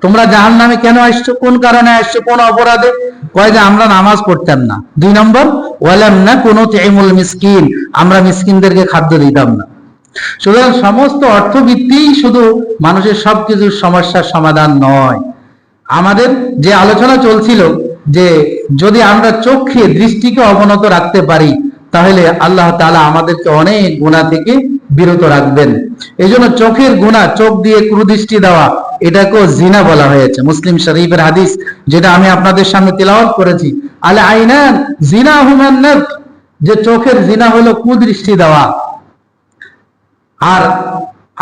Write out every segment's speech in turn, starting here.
তোমরা জাহান্নামে কেন আসছো? কোন কারণে আসছো? কোন অপরাধে? কয় যে আমরা নামাজ পড়তাম না। দুই নম্বর ওয়া লাম নাকু নুতঈমুল মিসকিন। আমরা মিসকিনদেরকে খাদ্য দিতাম না। সুতরাং সমস্ত অর্থভিত্তিই শুধু মানুষের সবকিছুর সমস্যার সমাধান নয়। আমাদের যে আলোচনা চলছিল যে যদি আমরা চোখে দৃষ্টিকে অবনত রাখতে পারি, তাহলে আল্লাহ তাআলা আমাদেরকে অনেক গুণা থেকে বিরত রাখবেন। এই জন্য চোখের গুণা চোখ দিয়ে কুদৃষ্টি দেওয়া, এটাকেও জিনা বলা হয়েছে। মুসলিম শরীফের হাদিস, যেটা আমি আপনাদের সামনে তেলাওয়াত করেছি। আলে আইনান জিনা হুমান যে চোখের জিনা হলো কুদৃষ্টি দেওয়া। আর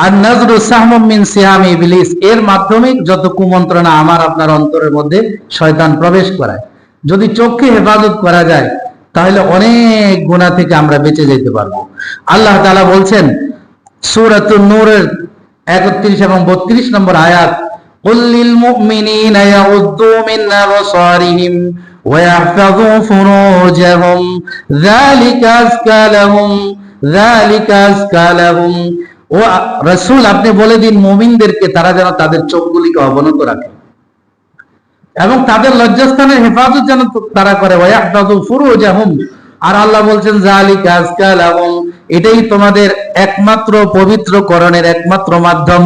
আর নজরু সাহমুম মিন সিহামি ইবলিস, এর মাধ্যমে যত কুমন্ত্রণা আমার আপনার অন্তরের মধ্যে শয়তান প্রবেশ করায়। যদি চোখকে হেফাজত করা যায়, তাহলে অনেক গুণা থেকে আমরা বেঁচে যেতে পারব। আল্লাহ তালা বলছেন সূরাতুন নূরের 31 এবং 32 নম্বর আয়াত قل للمؤمنين يغضوا من أبصارهم ويحفظوا فروجهم ذلك أزكى لهم ذلك أزكى لهم ও রসুল আপনি বলে দিন মুমিনদেরকে তারা যেন তাদের চোখগুলিকে অবনত রাখে এবং তাদের লজ্জাস্থানের হেফাজত যেন তারা করে ওয়াহফাজু ফুরুজাহুম আর আল্লাহ বলছেন জালিকা আজকা লাহুম এটাই তোমাদের একমাত্র পবিত্র করণের একমাত্র মাধ্যম।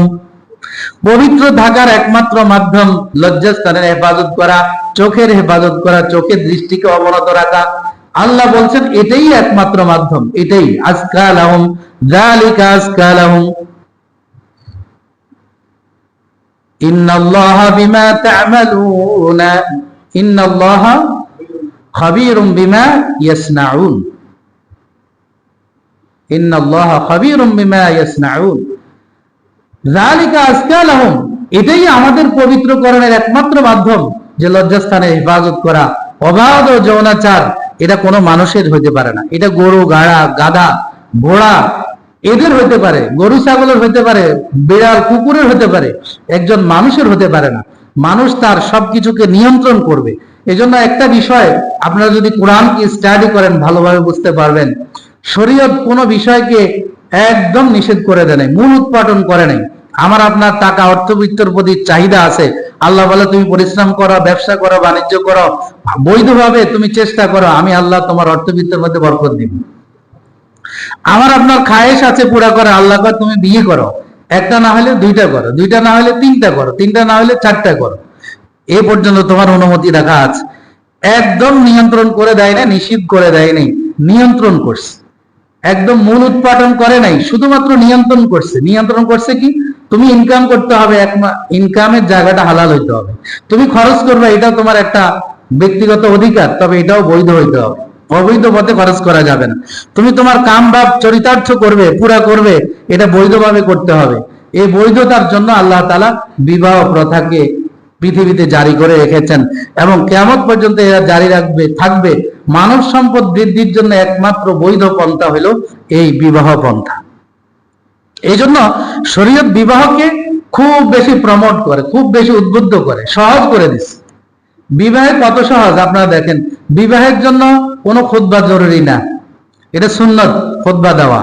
পবিত্র থাকার একমাত্র মাধ্যম লজ্জাস্থানের হেফাজত করা, চোখের হেফাজত করা, চোখের দৃষ্টিকে অবনত রাখা। আল্লাহ বলছেন, এটাই একমাত্র মাধ্যম, এটাই। আজকাল আহম জালিকা আজকাল আহম ইন্নাল্লাহ বিমা তা'মালুনা, ইন্নাল্লাহ খাবীরুম বিমা ইয়াসনাউন। بما يصنعون إن الله خبير بما يصنعون ذلك أزكى لهم এটাই আমাদের পবিত্রকরণের একমাত্র মাধ্যম যে লজ্জাস্থানে হেফাজত করা অবাধ ও যৌনাচার এটা কোনো মানুষের হইতে পারে না এটা গরু গাড়া গাধা ঘোড়া এদের হতে পারে গরু ছাগলের হতে পারে বিড়াল কুকুরের হতে পারে একজন মানুষের হতে পারে না মানুষ তার সবকিছুকে নিয়ন্ত্রণ করবে এজন্য একটা বিষয় আপনারা যদি কোরআনকে স্টাডি করেন ভালোভাবে বুঝতে পারবেন শরীয়ত কোনো বিষয়কে একদম নিষেধ করে দেয় নাই, মূল উৎপাদন করে নাই। আমার আপনার টাকা, অর্থবিত্তর প্রতি চাহিদা আছে। আল্লাহ বলে, তুমি পরিশ্রম করো, ব্যবসা করো, বাণিজ্য করো, বৈধভাবে তুমি চেষ্টা করো, আমি আল্লাহ তোমার অর্থবিত্তের মধ্যে বরকত দিব। আমার আপনার খায়েশ আছে, পুরা করে, আল্লাহ তুমি বিয়ে করো। একটা না হলে দুইটা করো, দুইটা না হলে তিনটা করো, তিনটা না হলে চারটা করো। এ পর্যন্ত তোমার অনুমতি রাখা আছে। একদম নিয়ন্ত্রণ করে দেয় না নিষিদ্ধ করে দেয় নাই, নিয়ন্ত্রণ করছে। একদম মূল উৎপাদন করে নাই, শুধুমাত্র নিয়ন্ত্রণ করছে। নিয়ন্ত্রণ করছে কি? তুমি ইনকাম করতে হবে, এক ইনকামের জায়গাটা হালাল হইতে হবে। তুমি খরচ করবে, এটাও তোমার একটা ব্যক্তিগত অধিকার, তবে এটাও বৈধ হইতে হবে। অবৈধ পথে খরচ করা যাবে না। তুমি তোমার কাম ভাব চরিতার্থ করবে, পুরা করবে, এটা বৈধভাবে করতে হবে। এই বৈধতার জন্য আল্লাহ তালা বিবাহ প্রথাকে পৃথিবীতে জারি করে রেখেছেন এবং কেমন পর্যন্ত এরা জারি রাখবে, থাকবে। মানব সম্পদ বৃদ্ধির জন্য একমাত্র বৈধ পন্থা হলো এই বিবাহ পন্থা। এই জন্য শরীয়ত বিবাহকে খুব বেশি প্রমোট করে, খুব বেশি উদ্বুদ্ধ করে, সহজ করে দিচ্ছে বিবাহে কত সহজ? আপনারা দেখেন, বিবাহের জন্য কোনো খুতবা জরুরি না। এটা সুন্নত খুতবা দেওয়া।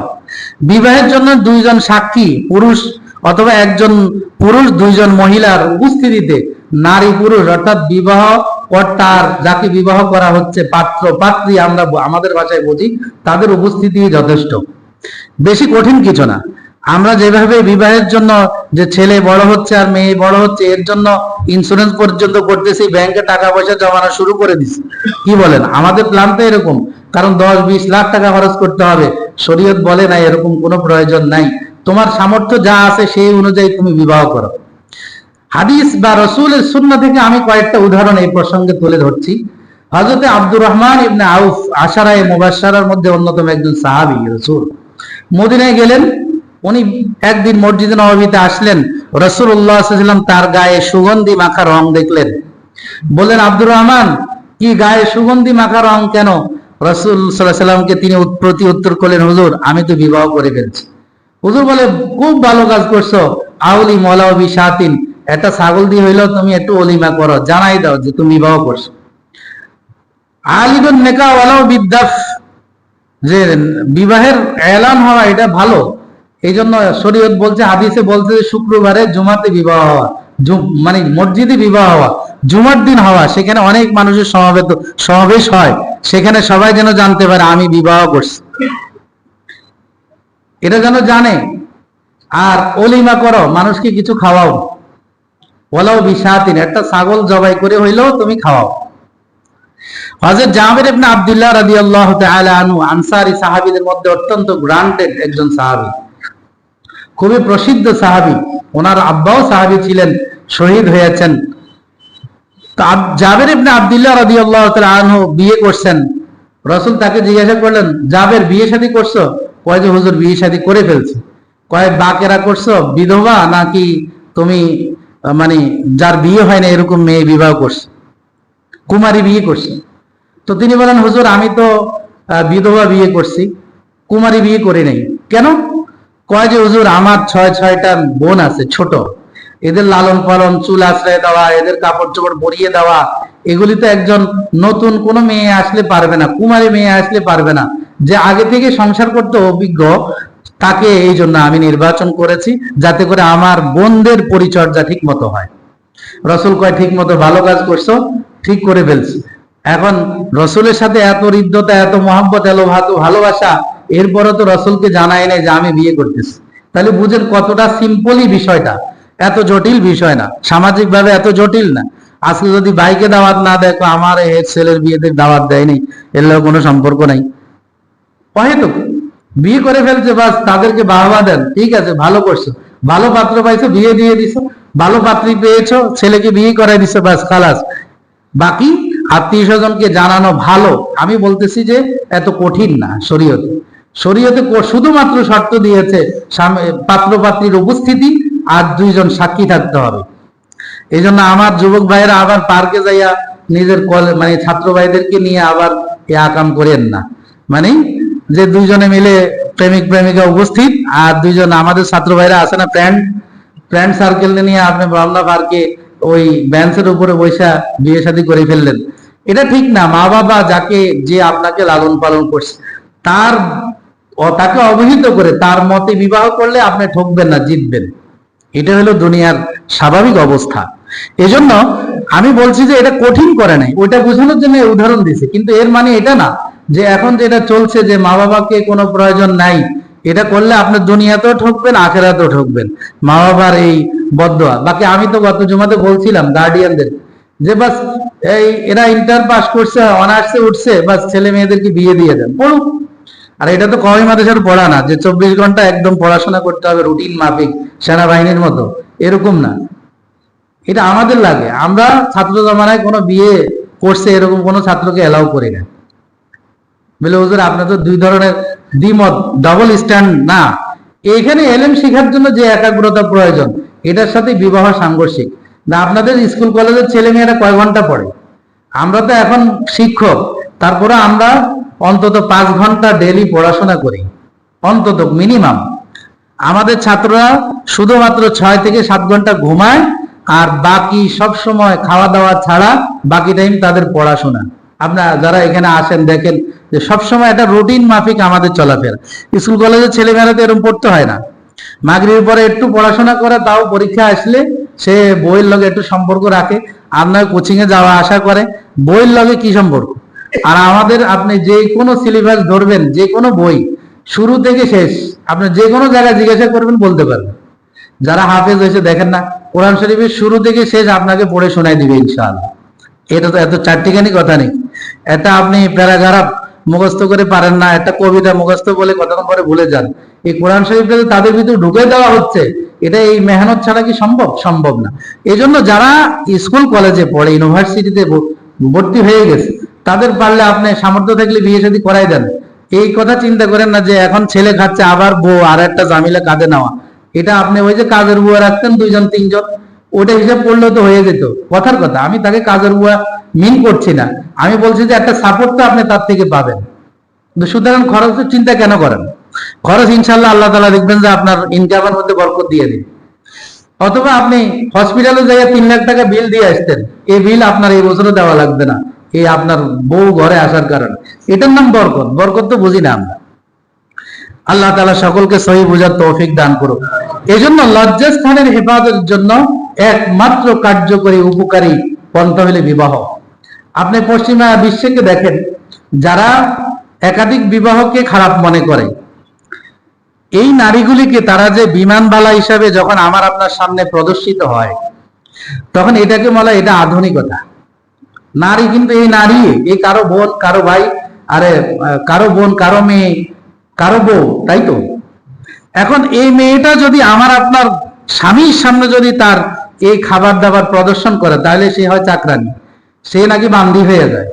বিবাহের জন্য দুইজন সাক্ষী, পুরুষ অথবা একজন পুরুষ, দুইজন মহিলার উপস্থিতিতে নারী পুরুষ অর্থাৎ বিবাহ কর্তার যাকে বিবাহ করা হচ্ছে পাত্র, পাত্রী আমরা আমাদের ভাষায় বুঝি, তাদের উপস্থিতি যথেষ্ট। বেশি কঠিন কিছু না। আমরা যেভাবে বিবাহের জন্য যে ছেলে বড় হচ্ছে আর মেয়ে বড় হচ্ছে, এর জন্য ইন্স্যুরেন্স পর্যন্ত করতেছি ব্যাংকে টাকা পয়সা জমানো শুরু করে দিছি। কি বলেন? আমাদের প্ল্যান তো এরকম। কারণ দশ বিশ লাখ টাকা খরচ করতে হবে। শরীয়ত বলে না, এরকম কোনো প্রয়োজন নাই। তোমার সামর্থ্য যা আছে সেই অনুযায়ী তুমি বিবাহ করো। হাদিস বা রসুলের শূন্য থেকে আমি কয়েকটা উদাহরণ এই প্রসঙ্গে তুলে ধরছি। হজরতে আব্দুর রহমান ইবনে আউফ আশারায় মুবাশশারার মধ্যে অন্যতম একজন সাহাবী, রসুল। মদিনায় গেলেন, উনি একদিন মসজিদে নববীতে আসলেন রসুল্লাহাম তার গায়ে সুগন্ধি মাখা রং দেখলেন। বললেন, আব্দুর রহমান, কি গায়ে সুগন্ধি মাখা রং কেন? রসুল সাল্লামকে তিনি প্রতি উত্তর করলেন, হুজুর, আমি তো বিবাহ করে ফেলছি। হুজুর বলে, খুব ভালো কাজ করছ, আউলি মলাউবি সাতিন একটা ছাগল দিয়ে হইলেও তুমি একটু অলিমা করো, জানাই দাও যে তুমি বিবাহ করছ। আলিগুন নেকা ওয়ালাও বিদ্যাফ যে বিবাহের এলান হওয়া এটা ভালো। এই জন্য শরীয়ত বলছে, হাদিসে বলছে যে শুক্রবারে জুমাতে বিবাহ হওয়া মানে মসজিদে বিবাহ হওয়া, জুমার দিন হওয়া, সেখানে অনেক মানুষের সমাবেত, সমাবেশ হয়। সেখানে সবাই যেন জানতে পারে, আমি বিবাহ করছি। এটা যেন জানে। আর অলিমা করো, মানুষকে কিছু খাওয়াও। ওলাও বিশাতিন, একটা ছাগল জবাই করে হইলেও তুমি খাওয়াও। হযরত ইবনে আব্দুল্লাহ রাদিয়াল্লাহু তাআলা সাহাবীদের মধ্যে অত্যন্ত গ্রান্টেড একজন সাহাবী। খুবই প্রসিদ্ধ সাহাবী। ওনার আব্বাও সাহাবী ছিলেন, শহীদ হয়েছেন। জাবের ইবনে আব্দুল্লাহ রাদিয়াল্লাহু তাআলা আনহু বিয়ে করছেন। রাসূল তাকে জিজ্ঞাসা করলেন, জাবের বিয়ে শাদী করছ? কয় যে, হুজুর, বিয়ে শাদী করে ফেলছি। কয়, বাকেরা করছ? বিধবা নাকি তুমি মানে যার বিয়ে হয় না এরকম মেয়ে বিবাহ করছ, কুমারী বিয়ে করছে। তো তিনি বলেন, হুজুর, আমি তো বিধবা বিয়ে করছি, কুমারী বিয়ে করি নাই। কেন? কয় যে, হুজুর, আমার ছয়, ছয়টা বোন আছে, ছোট। এদের লালন পালন, চুল আশ্রয় দেওয়া, এদের কাপড় চোপড় পরিয়ে দেওয়া, এগুলি তো একজন নতুন কোনো মেয়ে আসলে পারবে না, কুমারী মেয়ে আসলে পারবে না। যে আগে থেকে সংসার করতে অভিজ্ঞ তাকে এই জন্য আমি নির্বাচন করেছি যাতে করে আমার বোনদের পরিচর্যা ঠিক মতো হয়। রসুল কয় ঠিক মতো ভালো কাজ করছ, ঠিক করে ফেলছি। এখন রসুলের সাথে এত হৃদ্যতা, এত মহাব্বত এলো ভাতো, ভালোবাসা এরপরে তো রসুলকে জানাই নাই যে আমি বিয়ে করতেছি। তাহলে বুঝেন কতটা সিম্পলই বিষয়টা। এত জটিল বিষয় না। সামাজিক ভাবে এত জটিল না। আজকে যদি বাইকে দাওয়াত না দেখো আমার ছেলের বিয়েতে দাওয়াত দেয়নি, এর কোনো সম্পর্ক নাই। অহেতুক। বিয়ে করে ফেলছে, বাস তাদেরকে বাহবা দেন। ঠিক আছে, ভালো করছ। ভালো পাত্র পাইছো, বিয়ে দিয়ে দিছো। ভালো পাত্রী পেয়েছ, ছেলেকে বিয়ে করাই দিছো, বাস, খালাস। বাকি আত্মীয় স্বজনকে জানানো ভালো। আমি বলতেছি যে, এত কঠিন না শরীয়তে। শরীয়তে শুধুমাত্র শর্ত দিয়েছে পাত্র পাত্রীর উপস্থিতি আর দুইজন সাক্ষী থাকতে হবে। এই জন্য আমার যুবক ভাইয়েরা আবার পার্কে যাইয়া নিজের কলে মানে ছাত্র ভাইদেরকে নিয়ে আবার এ আকাম করেন না। মানে যে দুইজনে মিলে প্রেমিক প্রেমিকা উপস্থিত, আর দুইজন আমাদের ছাত্র ভাইরা আছে না ফ্রেন্ড ফ্রেন্ড সার্কেল নিয়ে আপনি বাংলা পার্কে ওই বেঞ্চের উপরে বৈশা বিয়ে শাদী করে ফেললেন। এটা ঠিক না, মা বাবা যাকে যে আপনাকে লালন পালন করছে, তার তাকে অবহিত করে তার মতে বিবাহ করলে আপনি ঠকবেন না, জিতবেন। এটা হলো দুনিয়ার স্বাভাবিক অবস্থা। এজন্য আমি বলছি যে এটা কঠিন করে নাই, ওইটা বোঝানোর জন্য উদাহরণ দিছে কিন্তু এর মানে এটা না। যে এখন যেটা চলছে যে মা বাবাকে কোনো প্রয়োজন নাই, এটা করলে আপনার দুনিয়াতেও ঠকবেন, আখেরাতেও ঠকবেন। মা বাবার এই বদয়া। বাকি আমি তো গত জুমাতে বলছিলাম গার্ডিয়ানদের যে বাস এই এরা ইন্টার পাস করছে, অনার্সে উঠছে, বাস ছেলে মেয়েদেরকে বিয়ে দিয়ে দেন। পড়ুক। আর এটা তো কমি মাদ্রাসার পড়া না, যে চব্বিশ ঘণ্টা একদম পড়াশোনা করতে হবে, রুটিন মাফিক, সেনাবাহিনীর মতো। এরকম না। এটা আমাদের লাগে। আমরা ছাত্র জমানায় কোনো বিয়ে করছে, এরকম কোনো ছাত্রকে এলাও করি না। বলে, হুজুর আপনার তো দুই ধরনের দ্বিমত ডাবল স্ট্যান্ড না। এখানে এলএম শেখার জন্য যে একাগ্রতা প্রয়োজন, এটার সাথে বিবাহ সাংঘর্ষিক। না, আপনাদের স্কুল, কলেজের ছেলে মেয়েরা কয় ঘণ্টা পড়ে? আমরা তো এখন শিক্ষক, তারপরে আমরা অন্তত পাঁচ ঘণ্টা ডেলি পড়াশোনা করি, অন্তত মিনিমাম আমাদের ছাত্ররা শুধুমাত্র ছয় থেকে সাত ঘণ্টা ঘুমায়, আর বাকি সব সময় খাওয়া দাওয়া ছাড়া বাকি টাইম তাদের পড়াশোনা। আপনারা যারা এখানে আসেন, দেখেন যে সব সময় একটা রুটিন মাফিক আমাদের চলাফেরা। স্কুল, কলেজের ছেলেমেয়েরা তো এরকম পড়তে হয় না। মাগরির পরে একটু পড়াশোনা করে, তাও পরীক্ষা আসলে সে বইয়ের লগে একটু সম্পর্ক রাখে, আর নয় কোচিং এ যাওয়া আসা করে। বইয়ের লগে কি সম্পর্ক? আর আমাদের আপনি যে কোনো সিলেবাস ধরবেন যে কোনো বই, শুরু থেকে শেষ, আপনি যে কোনো জায়গায় জিজ্ঞাসা করবেন, বলতে পারবেন। যারা হাফেজ হয়েছে, দেখেন না, কোরআন শরীফের শুরু থেকে শেষ আপনাকে পড়ে শোনাই দিবে ইনশাআল্লাহ। এটা তো এত চারটিখানি কথা নেই। এটা আপনি প্যারাগ্রাফ মুখস্থ করে পারেন না, একটা কবিতা মুখস্থ বলে কতক্ষণ পরে ভুলে যান। এই কোরআন শরীফটা তাদের ভিতরে ঢুকে দেওয়া হচ্ছে। এটা এই মেহনত ছাড়া কি সম্ভব? সম্ভব না। এই জন্য যারা স্কুল, কলেজে পড়ে, ইউনিভার্সিটিতে ভর্তি হয়ে গেছে, তাদের পারলে আপনি সামর্থ্য থাকলে বিয়ে শাদী করাই দেন। এই কথা চিন্তা করেন না যে এখন ছেলে খাচ্ছে, আবার বউ, আর একটা জামিলা কাঁধে নেওয়া। এটা আপনি ওই যে কাজের বুয়া রাখতেন, দুইজন, তিনজন ওটা হিসাব করলেও তো হয়ে যেত। কথার কথা, আমি তাকে কাজের বুয়া মিন করছি না। আমি বলছি যে একটা সাপোর্ট তো আপনি তার থেকে পাবেন। সুতরাং খরচের চিন্তা কেন করেন? খরচ ইনশাল্লাহ আল্লাহ তালা দেখবেন যে আপনার ইনকামের মধ্যে বরকত দিয়ে দিন অথবা আপনি হসপিটালে যাইয়া তিন লাখ টাকা বিল দিয়ে আসতেন। এই বিল আপনার এই বছরও দেওয়া লাগবে না। এই আপনার বউ ঘরে আসার কারণে। এটার নাম বরকত। বরকত তো বুঝি না আমরা। আল্লাহ তালা সকলকে সহি বোঝার তৌফিক দান করুক। এজন্য লজ্জাস্থানের হেফাজতের জন্য একমাত্র কার্যকরী উপকারী পন্থা হলে বিবাহ। আপনি পশ্চিমা বিশ্বকে দেখেন, যারা একাধিক বিবাহকে খারাপ মনে করে। এই নারীগুলিকে তারা যে বিমানবালা হিসাবে যখন আমার আপনার সামনে প্রদর্শিত হয়, তখন এটাকে বলা এটা আধুনিকতা। নারী কিন্তু এই নারী, এই কারও বোন, কারও ভাই, আরে, কারও বোন, কারও মেয়ে, কারও বউ, তাই তো? এখন এই মেয়েটা যদি আমার আপনার স্বামীর সামনে যদি তার এই খাবার দাবার প্রদর্শন করে তাহলে সে হয় চাকরানি। সে নাকি বান্দি হয়ে যায়।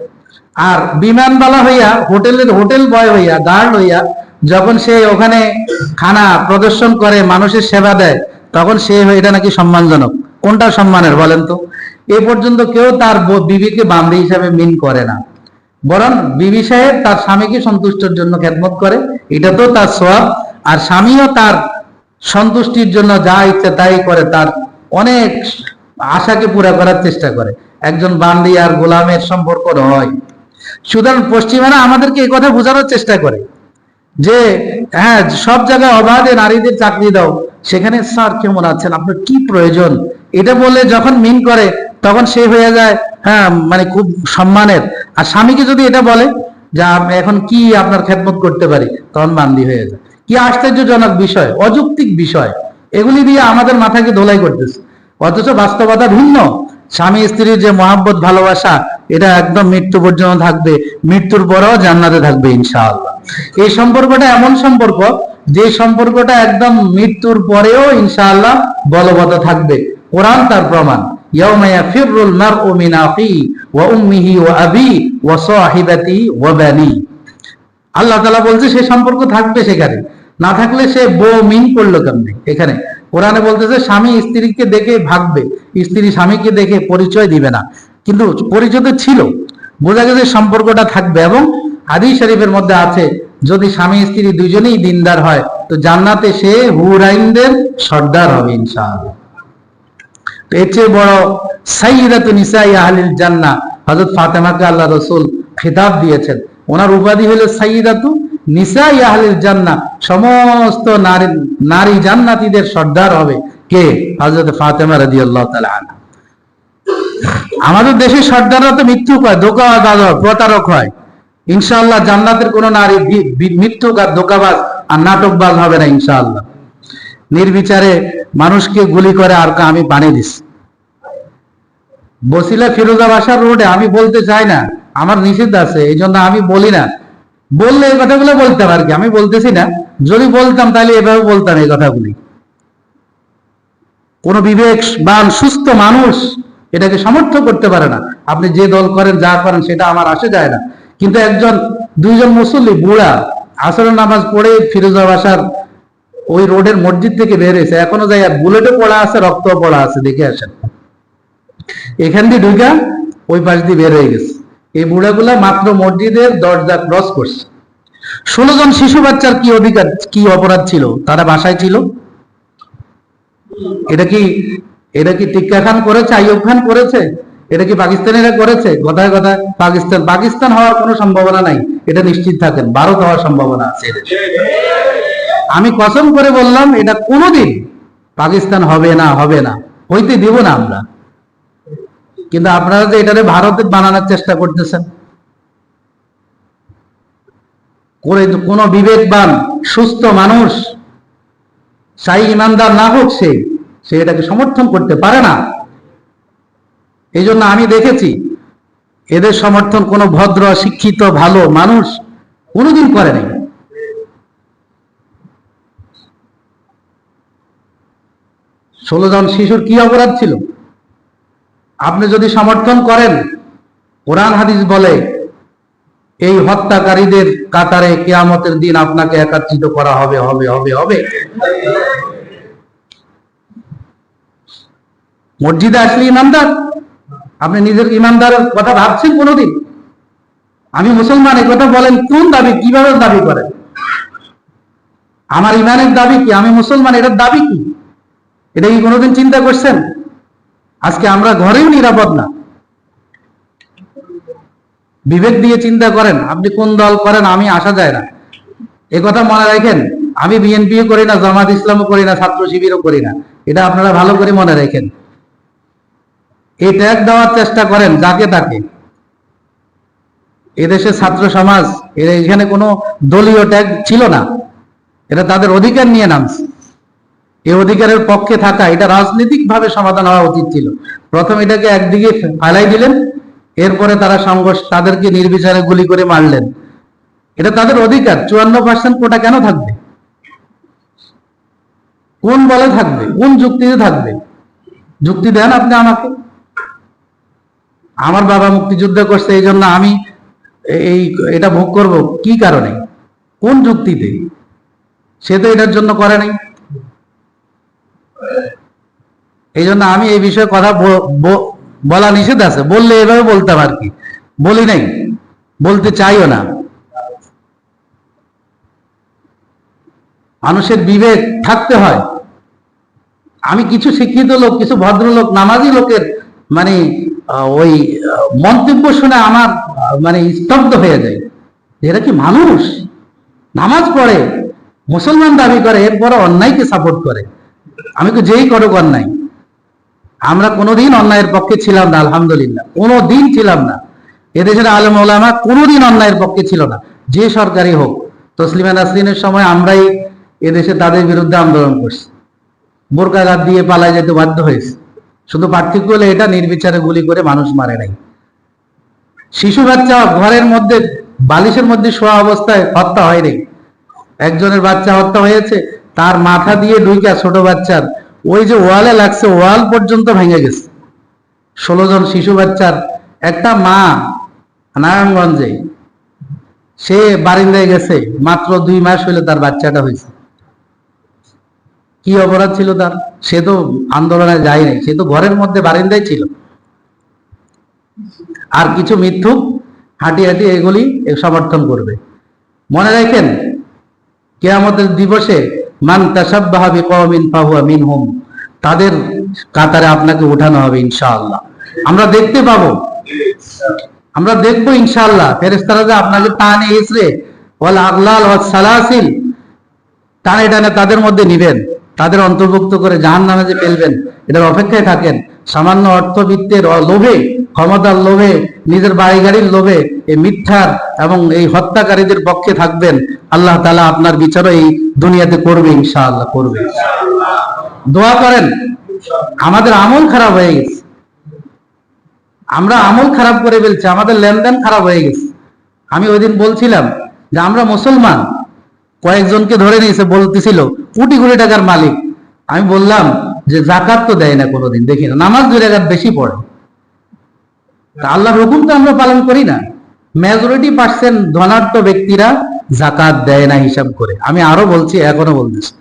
আর বিমানবালা হইয়া, হোটেলের হোটেল বয় হইয়া, গার্ড হইয়া, যখন সে ওখানে খানা প্রদর্শন করে, মানুষের সেবা দেয়, তখন সে এটা নাকি সম্মানজনক। কোনটা সম্মানের বলেন তো? এ পর্যন্ত কেউ তার বিবিকে বান্দি হিসাবে মিন করে না। বরং বিবি সাহেব তার স্বামীকে সন্তুষ্টের জন্য খেদমত করে, এটা তো তার সব আর স্বামীও তার সন্তুষ্টির জন্য যা ইচ্ছে তাই করে, তার অনেক আশাকে পুরা করার চেষ্টা করে। একজন বান্দি আর গোলামের সম্পর্ক নয়। সুতরাং পশ্চিমারা আমাদেরকে এই কথা বোঝানোর চেষ্টা করে যে হ্যাঁ সব জায়গায় অবাধে নারীদের চাকরি দাও, সেখানে স্যার কেমন আছেন? আপনার কি প্রয়োজন? এটা বলে যখন মিন করে, তখন সে হয়ে যায় হ্যাঁ মানে খুব সম্মানের। আর স্বামীকে যদি এটা বলে যে এখন কি আপনার খেদমত করতে পারি? তখন বান্দি হয়ে যায়। কি আশ্চর্যজনক বিষয়, অযৌক্তিক বিষয়। এগুলি দিয়ে আমাদের মাথাকে ধোলাই করতেছে। অথচ বাস্তবতা ভিন্ন। স্বামী স্ত্রীর যে মহাব্বত, ভালোবাসা, এটা একদম মৃত্যু পর্যন্ত থাকবে। মৃত্যুর পরেও জান্নাতে থাকবে ইনশাআল্লাহ। এই সম্পর্কটা এমন সম্পর্ক, যে সম্পর্কটা একদম মৃত্যুর পরেও ইনশাআল্লাহ বলবৎ থাকবে। কোরআন তার প্রমাণ। আল্লাহ তালা বলছে, সে সম্পর্ক থাকবে সেখানে। না থাকলে সে বউ মিন করল কেমনে? এখানে। কোরআনে বলতেছে, স্বামী স্ত্রীকে দেখে ভাগবে। স্ত্রী স্বামীকে দেখে পরিচয় দিবে না। কিন্তু পরিচয় তো ছিল। বোঝা গেছে সম্পর্কটা থাকবে এবং হাদিস শরীফের মধ্যে আছে, যদি স্বামী স্ত্রী দুজনেই দিনদার হয়, তো জান্নাতে সে হুরাইনদের সর্দার হবে ইনশাআল্লাহ। তো এর চেয়ে বড় সাইয়্যিদাতু নিসাই আহলিল জান্নাহ, হযরত ফাতেমাকে আল্লাহ রাসূল খেতাব দিয়েছেন। ওনার উপাধি হলো সাইয়্যিদাতু নিসাই আহলিল জান্নাহ, সমস্ত নারী নারী জান্নাতীদের সর্দার হবে কে? হযরত ফাতেমা রাদিয়াল্লাহু তাআলা আনহা। আমাদের দেশের সর্দাররা তো মৃত্যু হয়, ধোকাবাজ হয় প্রতারক হয়। ইনশাআল্লাহ জান্নাতের কোন নারী মৃত্যুক আর ধোকাবাজ আর নাটকবাজ হবে না ইনশাআল্লাহ। নির্বিচারে মানুষকে গুলি করে আর আমি বানিয়ে দিস। বসিলা ফিরোজা বাসার রোডে আমি বলতে চাই না, আমার নিষেধ আছে এই জন্য আমি বলি না। বললে এই কথাগুলো বলতাম আর কি, আমি বলতেছি না। যদি বলতাম তাহলে এভাবে বলতাম এই কথাগুলি। কোন বিবেকবান, সুস্থ মানুষ এটাকে সমর্থন করতে পারে না। আপনি যে দল করেন, যা করেন, সেটা আমার আসে যায় না। কিন্তু একজন, দুইজন মুসল্লি, বুড়া, আসরের নামাজ পড়ে ফিরোজা বাসার ওই রোডের মসজিদ থেকে বের হয়েছে। এখনও যাই বুলেটে পড়া আছে রক্ত পড়া আছে, দেখে আসেন। এখান দিয়ে ঢুকা ওই পাশ দিয়ে বের হয়ে গেছে। এই বুড়াগুলা মাত্র মসজিদের দরজা ক্রস করছে। ষোলো জন শিশু বাচ্চার কি অধিকার, কি অপরাধ ছিল? তারা বাসায় ছিল? এটা কি এটা কি টিক্কা খান করেছে, আইয়ুব খান করেছে? এটা কি পাকিস্তানিরা করেছে? কথায় কথায় পাকিস্তান পাকিস্তান হওয়ার কোনো সম্ভাবনা নাই। এটা নিশ্চিত থাকেন, ভারত হওয়ার সম্ভাবনা আছে। আমি কসম করে বললাম, এটা কোনোদিন পাকিস্তান হবে না হবে না। হইতে দিব না আমরা। কিন্তু আপনারা যে এটারে ভারতে বানানোর চেষ্টা করতেছেন। করে কোন বিবেকবান, সুস্থ মানুষ সাই ইমানদার না হোক সে সে এটাকে সমর্থন করতে পারে না। এই জন্য আমি দেখেছি, এদের সমর্থন কোনো ভদ্র, শিক্ষিত, ভালো মানুষ কোনোদিন করে নাই। ষোলো জন শিশুর কি অপরাধ ছিল? আপনি যদি সমর্থন করেন, কোরআন হাদিস বলে, এই হত্যাকারীদের কাতারে কেয়ামতের দিন আপনাকে একাত্রিত করা হবে হবে হবে হবে। মসজিদে আসলে ইমানদার। আপনি নিজের ইমানদারের কথা ভাবছেন কোনোদিন? আমি মুসলমান কথা বলেন, কোন দাবি, কীভাবে দাবি করেন? আমার ইমানের দাবি কি? আমি মুসলমান, এটার দাবি কি? এটা কি কোনোদিন চিন্তা করছেন? আজকে আমরা ঘরেও নিরাপদ না। বিবেক দিয়ে চিন্তা করেন, আপনি কোন দল করেন আমি আসা যায় না। এ কথা মনে রাখেন, আমি বিএনপিও করি না, জামাত ইসলামও করি না, ছাত্র শিবিরও করি না। এটা আপনারা ভালো করে মনে রাখেন। এই ট্যাগ দেওয়ার চেষ্টা করেন, যাকে তাকে। এদেশে ছাত্র সমাজ এখানে কোনো দলীয় ট্যাগ ছিল না। এটা তাদের অধিকার নিয়ে নামছে। এই অধিকারের পক্ষে থাকা, এটা রাজনৈতিক ভাবে সমাধান হওয়া উচিত ছিল। প্রথম এটাকে একদিকে ফালাই দিলেন, এরপরে তারা সংঘর্ষ, তাদেরকে নির্বিচারে গুলি করে মারলেন। এটা তাদের অধিকার, চুয়ান্ন পার্সেন্ট কোটা কেন থাকবে? কোন বলে থাকবে? কোন যুক্তিতে থাকবে? যুক্তি দেন আপনি আমাকে। আমার বাবা মুক্তিযুদ্ধ করছে, এই জন্য আমি এই, এটা ভোগ করব। কি কারণে? কোন যুক্তিতে? সে তো এটার জন্য করে নাই। এই জন্য আমি এই বিষয়ে কথা বলা নিষেধ আছে। বললে এভাবে বলতাম আর কি। বলি নাই। বলতে চাইও না। মানুষের বিবেক থাকতে হয়। আমি কিছু শিক্ষিত লোক, কিছু ভদ্রলোক, নামাজি লোকের মানে ওই মন্তব্য শুনে আমার মানে স্তব্ধ হয়ে যায়। এরা কি মানুষ? নামাজ পড়ে, মুসলমান দাবি করে এরপরে অন্যায়কে সাপোর্ট করে। আমি তো যেই করুক অন্যায়। আমরা কোনোদিন অন্যায়ের পক্ষে ছিলাম না, আলহামদুলিল্লাহ। কোনোদিন ছিলাম না। এদেশের আলম ওলামা কোনোদিন অন্যায়ের পক্ষে ছিল না। যে সরকারি হোক, তসলিমা নাসরিনের সময় আমরাই এদেশে তাদের বিরুদ্ধে আন্দোলন করছি। বোরকাঘাত দিয়ে পালায় যেতে বাধ্য হয়েছে। শুধু পার্থক্য হলে এটা, নির্বিচারে গুলি করে মানুষ মারে নাই। শিশু বাচ্চা ঘরের মধ্যে, বালিশের মধ্যে শোয়া অবস্থায় হত্যা হয়নি। একজনের বাচ্চা হত্যা হয়েছে তার মাথা দিয়ে ঢুইকা ছোট বাচ্চার, ওই যে ওয়ালে লাগছে, ওয়াল পর্যন্ত ভেঙে গেছে। ষোলো জন শিশু বাচ্চার, একটা মা নারায়ণগঞ্জে, সে বারিন্দায় গেছে, মাত্র দুই মাস হইলে তার বাচ্চাটা হয়েছে। কি অপরাধ ছিল তার? সে তো আন্দোলনে যায় নাই, সে তো ঘরের মধ্যে বারিন্দায় ছিল। আর কিছু মিথ্যুক হাঁটি হাঁটি এগুলি সমর্থন করবে। মনে রাখেন, কেয়ামতের দিবসে মান তাসাব্বাহা বিকওমিন ফাহুয়া মিনহুম। তাদের কাতারে আপনাকে উঠানো হবে ইনশাআল্লাহ। আমরা দেখতে পাবো। আমরা দেখব ইনশাআল্লাহ। ফেরেস্তারা যে আপনাকে টানে ইসরে ওয়াল আগলাল ওয়াল সালাসিল টানে টানে তাদের মধ্যে নিবেন। তাদের অন্তর্ভুক্ত করে জাহান নামে যে ফেলবেন। এটার অপেক্ষায় থাকেন। সামান্য অর্থবিত্তের লোভে, ক্ষমতার লোভে, নিজের বাড়ি গাড়ির লোভে এই মিথ্যার এবং এই হত্যাকারীদের পক্ষে থাকবেন। আল্লাহ তালা আপনার বিচারও এই দুনিয়াতে করবে, ইনশাআল্লাহ করবে। দোয়া করেন, আমাদের আমল খারাপ হয়ে গেছে। আমরা আমল খারাপ করে ফেলছি, আমাদের লেনদেন খারাপ হয়ে গেছে। আমি ওই দিন বলছিলাম যে আমরা মুসলমান, কয়েকজনকে ধরে নিয়েছে বলতেছিল, কোটি কোটি টাকার মালিক। আমি বললাম যে জাকাত তো দেয় না কোনোদিন, দেখি না, নামাজ দুই রাকাত বেশি পড়ে। আল্লাহর হুকুম তো আমরা পালন করি না। মেজরিটি পার্সেন্ট ধনাঢ্য ব্যক্তিরা জাকাত দেয় না হিসাব করে। আমি আরও বলছি, এখনও বলতেছি।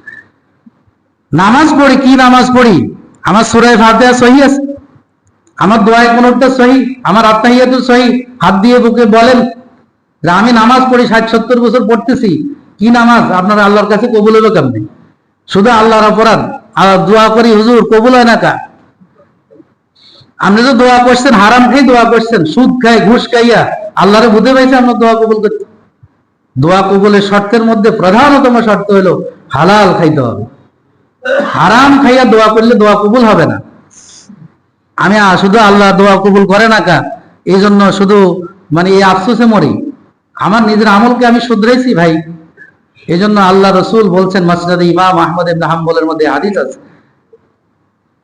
নামাজ পড়ি, কি নামাজ পড়ি? আমার সুরায় ফাতিহা সহি আছে। আমার দোয়ায় কোনটা সহি? আমার আত্মাহিয়াত সহি? হাত দিয়ে বুকে বলেন। যে আমি নামাজ পড়ি ষাট সত্তর বছর পড়তেছি। কি নামাজ? আপনার আল্লাহর কাছে কবুল হবে কেমনি? শুধু আল্লাহর অপরাধ। আর দোয়া করি, হুজুর কবুল হয় না কা? আপনি তো দোয়া করছেন, হারাম খাই দোয়া করছেন, সুদ খাই ঘুষ খাইয়া, আল্লাহরে বুঝে পাইছে আমরা দোয়া কবুল করতে দোয়া কবুলের শর্তের মধ্যে প্রধানতম শর্ত হলো হালাল খাইতে হবে। হারাম খাইয়া দোয়া করলে দোয়া কবুল হবে না। আমি শুধু আল্লাহ দোয়া কবুল করে না কা? এই জন্য শুধু মানে এই আফসোসে মরি। আমার নিজের আমলকে আমি শুধরেছি ভাই। এই জন্য আল্লাহ রসুল বলছেন মাসনাদ ইমাম আহমদ ইবনে হাম্বলের মধ্যে হাদিস আছে।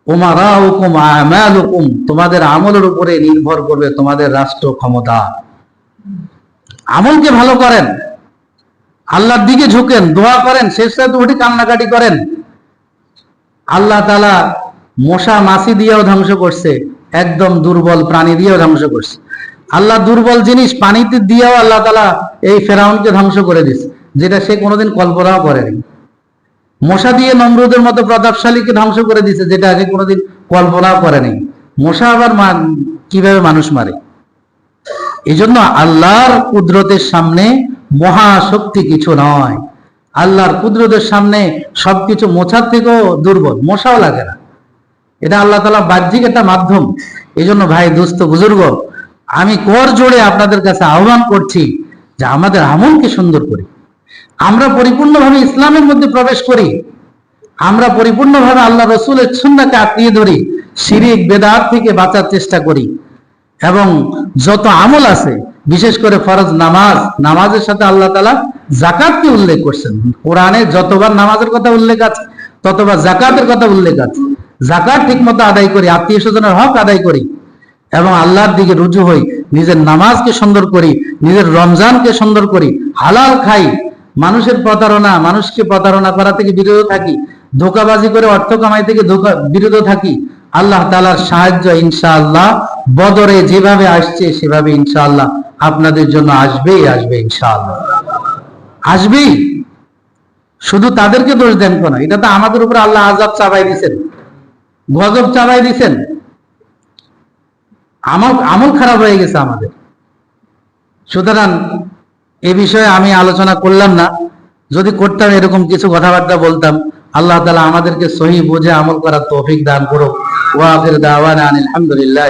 উমারাউকুম আমালুকুম, তোমাদের আমলের উপরে নির্ভর করবে তোমাদের রাষ্ট্র ক্ষমতা। আমলকে ভালো করেন, আল্লাহর দিকে ঝুঁকেন, দোয়া করেন, শেষ রাতে উঠে কান্নাকাটি করেন। আল্লাহ তালা মশা মাছি দিয়েও ধ্বংস করছে, একদম দুর্বল প্রাণী দিয়েও ধ্বংস করছে। আল্লাহ দুর্বল জিনিস পানিতে দিয়েও আল্লাহ তালা এই ফেরাউনকে ধ্বংস করে দিচ্ছে যেটা সে কোনোদিন কল্পনাও করেনি। মশা দিয়ে নমরুদের মতো প্রতাপশালীকে ধ্বংস করে দিছে যেটা আগে কোনোদিন কল্পনাও করেনি। মশা আবার কীভাবে মানুষ মারে? এই জন্য আল্লাহর কুদরতের সামনে মহাশক্তি কিছু নয়। আল্লাহর কুদরতের সামনে সবকিছু মোছার থেকেও দুর্বল, মশাও লাগে না। এটা আল্লাহ তালা বাহ্যিক একটা মাধ্যম। এই জন্য ভাই, দুস্থ বুজুর্গ, আমি কর জোড়ে আপনাদের কাছে আহ্বান করছি যে আমাদের আমলকে সুন্দর করি। আমরা পরিপূর্ণভাবে ইসলামের মধ্যে প্রবেশ করি। আমরা পরিপূর্ণভাবে আল্লাহ রসুলের সুন্নাকে আঁকড়িয়ে ধরি, শিরিক বেদার থেকে বাঁচার চেষ্টা করি। এবং যত আমল আছে, বিশেষ করে ফরজ নামাজ, নামাজের সাথে আল্লাহ তালা জাকাতকে উল্লেখ করছেন। কোরআনে যতবার নামাজের কথা উল্লেখ আছে, ততবার জাকাতের কথা উল্লেখ আছে। জাকাত ঠিক মতো আদায় করি, আত্মীয় স্বজনের হক আদায় করি। এবং আল্লাহর দিকে রুজু হই, নিজের নামাজকে সুন্দর করি, নিজের রমজানকে সুন্দর করি, হালাল খাই মানুষের প্রতারণা, মানুষকে প্রতারণা করা থেকে বিরত থাকি, ধোকাবাজি করে অর্থ কামাই থেকে বিরত থাকি, আল্লাহ তালার সাহায্য ইনশাআল্লাহ বদরে যেভাবে আসছে সেভাবে ইনশাআল্লাহ আপনাদের জন্য আসবেই, আসবে ইনশাআল্লাহ। আসবেই। শুধু তাদেরকে দোষ দেন কেন? এটা তো আমাদের উপর আল্লাহ আজাব চাপাই দিছেন গজব চাপাই দিছেন আমল আমল খারাপ হয়ে গেছে আমাদের। সুতরাং এ বিষয়ে আমি আলোচনা করলাম না। যদি করতাম এরকম কিছু কথাবার্তা বলতাম, আল্লাহ তালা আমাদেরকে সহি বুঝে আমল করার তৌফিক দান করো ওয়াফির দাওয়ান আলহামদুলিল্লাহ